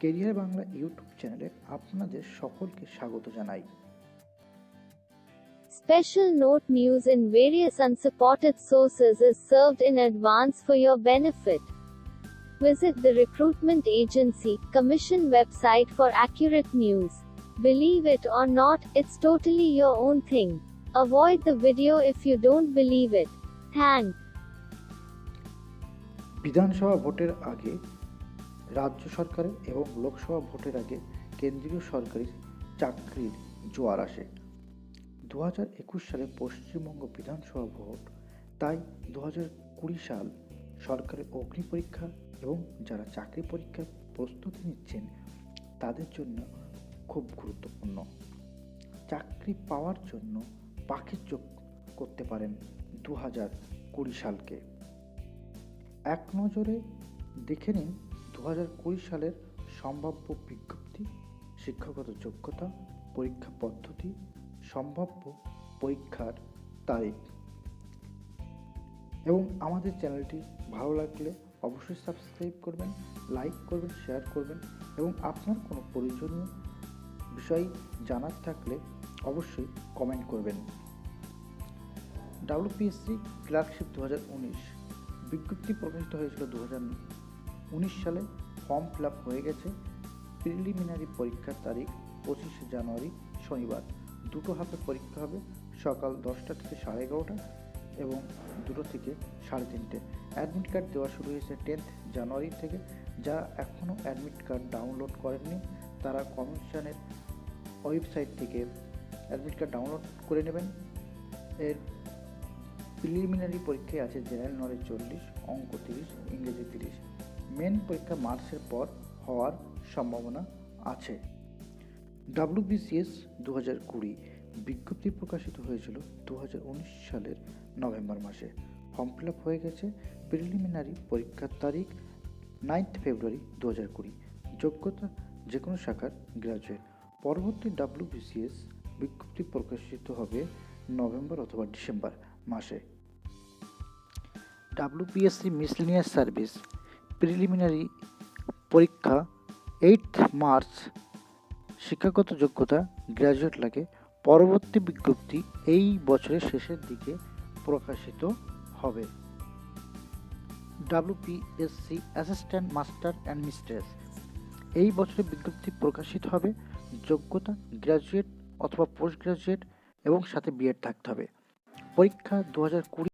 Career Bangla YouTube চ্যানেলে আপনাদের সকলকে স্বাগত জানাই Special note news in various unsupported sources is served in advance for your benefit. Visit the recruitment agency commission website for accurate news. Believe it or not, it's totally your own thing. Avoid the video if you don't believe it. Thank. বিধানসভা ভোটের আগে রাজ্য সরকারের এবং লোকসভা ভোটের আগে কেন্দ্রীয় সরকারি চাকরির জোয়ার আসে। দু হাজার একুশ সালে পশ্চিমবঙ্গ বিধানসভা ভোট, তাই দু হাজার কুড়ি সাল সরকারের অগ্নি পরীক্ষা এবং যারা চাকরি পরীক্ষার প্রস্তুতি নিচ্ছেন, তাদের জন্য খুব গুরুত্বপূর্ণ। চাকরি পাওয়ার জন্য পাখির চোখ করতে পারেন দু হাজার কুড়ি সালকে। এক নজরে দেখে নিন দু হাজার কুড়ি সালের সম্ভাব্য বিজ্ঞপ্তি, শিক্ষাগত যোগ্যতা, পরীক্ষা পদ্ধতি, সম্ভাব্য পরীক্ষার তারিখ। এবং আমাদের চ্যানেলটি ভালো লাগলে অবশ্যই সাবস্ক্রাইব করবেন, লাইক করবেন, শেয়ার করবেন এবং আপনার কোনো প্রয়োজনীয় বিষয় জানার থাকলে অবশ্যই কমেন্ট করবেন। ডাব্লিউপিএসসি ক্লার্কশিপ দু হাজার উনিশ বিজ্ঞপ্তি প্রকাশিত হয়েছিল দু হাজার উনিশ সালে ফর্ম ফিল আপ হয়ে গেছে। প্রিলিমিনারি পরীক্ষার তারিখ পঁচিশে জানুয়ারি শনিবার। দুটো হাফে পরীক্ষা হবে সকাল দশটা থেকে সাড়ে এগারোটা এবং দুটো থেকে সাড়ে তিনটে। অ্যাডমিট কার্ড দেওয়া শুরু হয়েছে টেন্থ জানুয়ারি থেকে। যারা এখনও অ্যাডমিট কার্ড ডাউনলোড করেননি, তারা কমিশনের ওয়েবসাইট থেকে অ্যাডমিট কার্ড ডাউনলোড করে নেবেন। এর প্রিলিমিনারি পরীক্ষায় আছে জেনারেল নলেজ চল্লিশ, অঙ্ক তিরিশ, ইংরেজি তিরিশ। মেন পরীক্ষা মার্চের পর হওয়ার সম্ভাবনা আছে। ডাব্লিউবিসিএস দু হাজার কুড়ি বিজ্ঞপ্তি প্রকাশিত হয়েছিল দু হাজার উনিশ সালের নভেম্বর মাসে। ফর্ম ফিল আপ হয়ে গেছে প্রিলিমিনারি পরীক্ষার তারিখ নাইন্থ ফেব্রুয়ারি দু হাজার কুড়ি। যোগ্যতা যে কোনো শাখার গ্রাজুয়েট। পরবর্তী ডাব্লিউবিসিএস বিজ্ঞপ্তি প্রকাশিত হবে নভেম্বর অথবা ডিসেম্বর মাসে। ডাব্লিউপিএসসি মিসলিনিয়াস সার্ভিস প্রিলিমিনারি পরীক্ষা এইট মার্চ শিক্ষাগত যোগ্যতা গ্র্যাজুয়েট লাগে। পরবর্তী বিজ্ঞপ্তি এই বছরের শেষের দিকে প্রকাশিত হবে। WBPSC assistant master and mistress এই বছরে বিজ্ঞপ্তি প্রকাশিত হবে। যোগ্যতা গ্র্যাজুয়েট অথবা পোস্ট গ্রাজুয়েট এবং সাথে বিএড থাকতে হবে। পরীক্ষা দু হাজার কুড়ি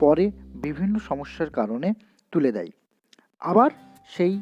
পরে বিভিন্ন সমস্যার কারণে তুলে দেয়। আবার সেই